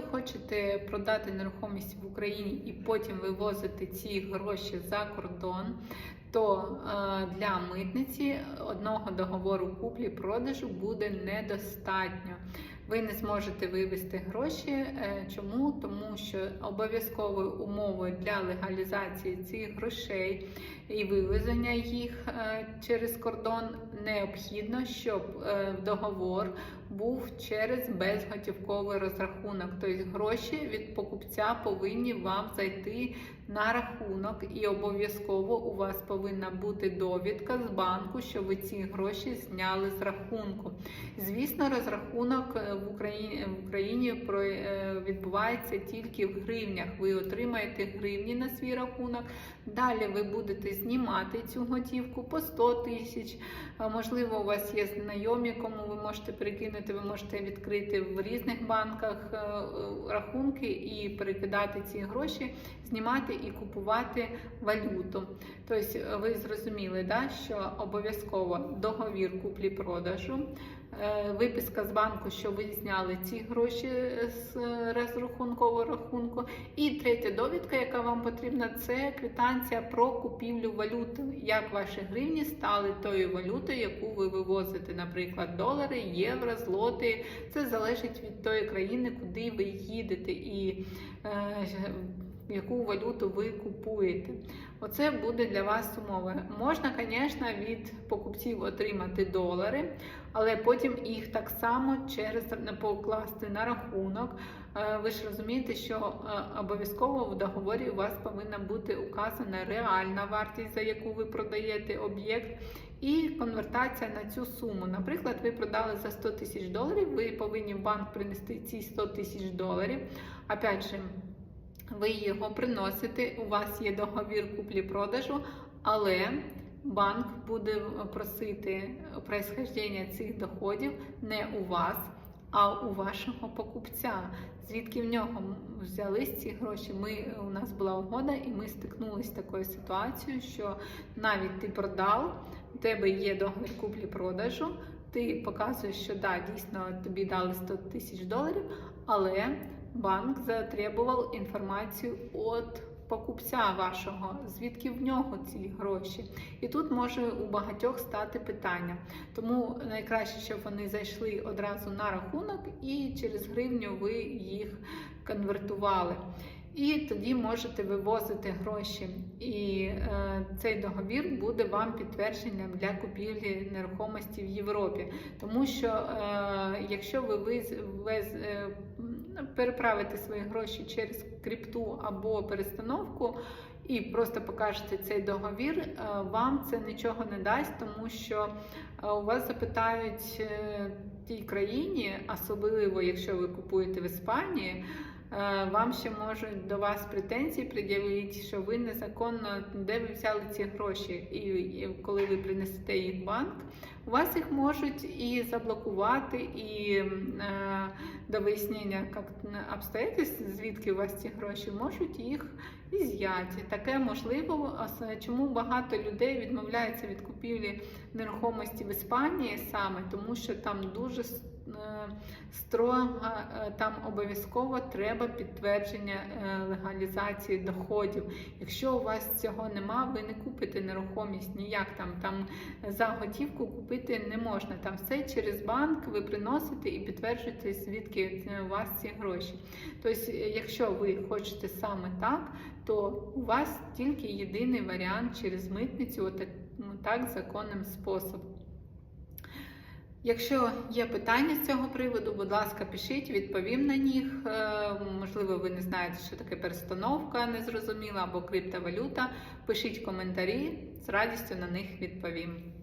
ви хочете продати нерухомість в Україні і потім вивозити ці гроші за кордон, то е, для митниці одного договору куплі-продажу буде недостатньо. Ви не зможете вивести гроші. Е, Чому? Тому що обов'язковою умовою для легалізації цих грошей і вивезення їх е, через кордон необхідно, щоб договор був через безготівковий розрахунок. Тобто гроші від покупця повинні вам зайти на рахунок, і обов'язково у вас повинна бути довідка з банку, що ви ці гроші зняли з рахунку. Звісно, розрахунок е, в Україні в Україні е, відбувається тільки в гривнях. Ви отримаєте гривні на свій рахунок. Далі ви будете знімати цю готівку по 100 тисяч. Можливо, у вас є знайомі, кому ви можете перекинути. Ви можете відкрити в різних банках е, рахунки і перекидати ці гроші, знімати і купувати валюту. Тобто, ви зрозуміли, да, що обов'язково договір куплі-продажу. е, Виписка з банку, що ви зняли ці гроші з розрахункового рахунку. І третя довідка, яка вам потрібна, це квитанція про купівлю валюти. Як ваші гривні стали тою валютою, яку ви вивозите, наприклад, долари, євро, злоти. Це залежить від тої країни, куди ви їдете і е, яку валюту ви купуєте. Оце буде для вас умови. Можна, звісно, від покупців отримати долари, але потім їх так само через покласти на рахунок. Е, Ви ж розумієте, що е, обов'язково в договорі у вас повинна бути указана реальна вартість, за яку ви продаєте об'єкт, і конвертація на цю суму. Наприклад, ви продали за 100 тисяч доларів, ви повинні в банк принести ці 100 тисяч доларів. Опять же, ви його приносите, у вас є договір куплі-продажу, але банк буде просити происхождення цих доходів не у вас, а у вашого покупця. Звідки в нього взялись ці гроші? Ми у нас була угода, і ми стикнулися з такою ситуацією, що навіть ти продав, у тебе є договір куплі-продажу. Ти показуєш, що да, дійсно тобі дали 100 тисяч доларів, але банк затребував інформацію від покупця вашого, звідки в нього ці гроші. І тут може у багатьох стати питання. Тому найкраще, щоб вони зайшли одразу на рахунок і через гривню ви їх конвертували. І тоді можете вивозити гроші. І е, цей договір буде вам підтвердженням для купівлі нерухомості в Європі. Тому що е, якщо ви виз, вез, е, переправите свої гроші через крипту або перестановку і просто покажете цей договір, е, вам це нічого не дасть, тому що е, у вас запитають е, тій країні, особливо якщо ви купуєте в Іспанії. Е, Вам ще можуть до вас претензії пред'явити, що ви незаконно де ви взяли ці гроші, і, коли ви принесете їх в банк, у вас їх можуть і заблокувати, і е, до вияснення обстоятельств, звідки у вас ці гроші, можуть їх і з'яти. Таке можливо, чому багато людей відмовляються від купівлі нерухомості в Іспанії саме, тому що там дуже е, строго, е, там обов'язково треба підтвердження е, легалізації доходів. Якщо у вас цього нема, ви не купите нерухомість ніяк там. Там за готівку купити не можна. Там все через банк ви приносите і підтверджуєте, звідки у вас ці гроші. Тобто, якщо ви хочете саме так, то у вас тільки єдиний варіант через митницю, отак, так законним способом. Якщо є питання з цього приводу, будь ласка, пишіть, відповім на них. Е, Можливо, ви не знаєте, що таке перестановка незрозуміла або криптовалюта. Пишіть коментарі, з радістю на них відповім.